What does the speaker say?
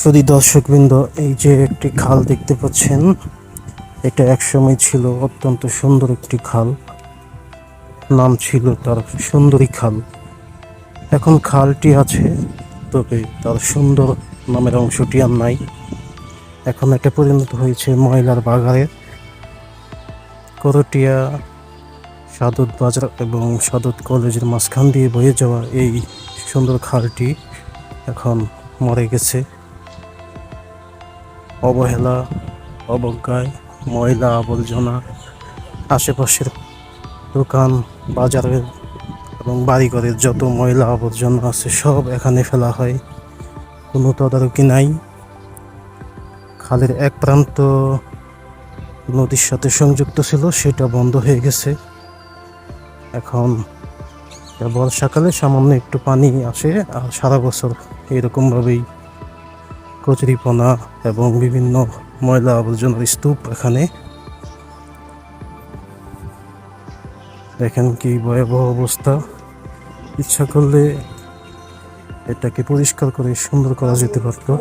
শুধু দর্শকবৃন্দ এই যে একটি খাল দেখতে পাচ্ছেন, এটা একসময় ছিল অত্যন্ত সুন্দর একটি খাল। নাম ছিল তার সুন্দরী খাল। এখন খালটি আছে, তবে তার সুন্দর নামের অংশটি আর নাই। এখন এটা পরিণত হয়েছে ময়লার বাগারে করটিয়া সাদত বাজার এবং সাদত কলেজের মাঝখান দিয়ে বয়ে যাওয়া এই সুন্দর খালটি এখন মরে গেছে। অবহেলা, অবজ্ঞায়, ময়লা, আবর্জনা, আশেপাশের দোকান, বাজারের এবং বাড়িঘরের যত ময়লা, আবর্জনা আছে, সব এখানে ফেলা হয়। কোনো তদারকি নাই। খালের এক প্রান্ত নদীর সাথে সংযুক্ত ছিল, সেটা বন্ধ হয়ে গেছে। এখন বর্ষাকালে সামান্য একটু পানি আসে, আর সারা বছর এরকমভাবেই কচুরিপনা এবং বিভিন্ন ময়লা আবর্জনার স্তূপ এখানে। দেখেন কি ভয়াবহ অবস্থা। ইচ্ছা করলে এটাকে পরিষ্কার করে সুন্দর করা যেতে পারতো।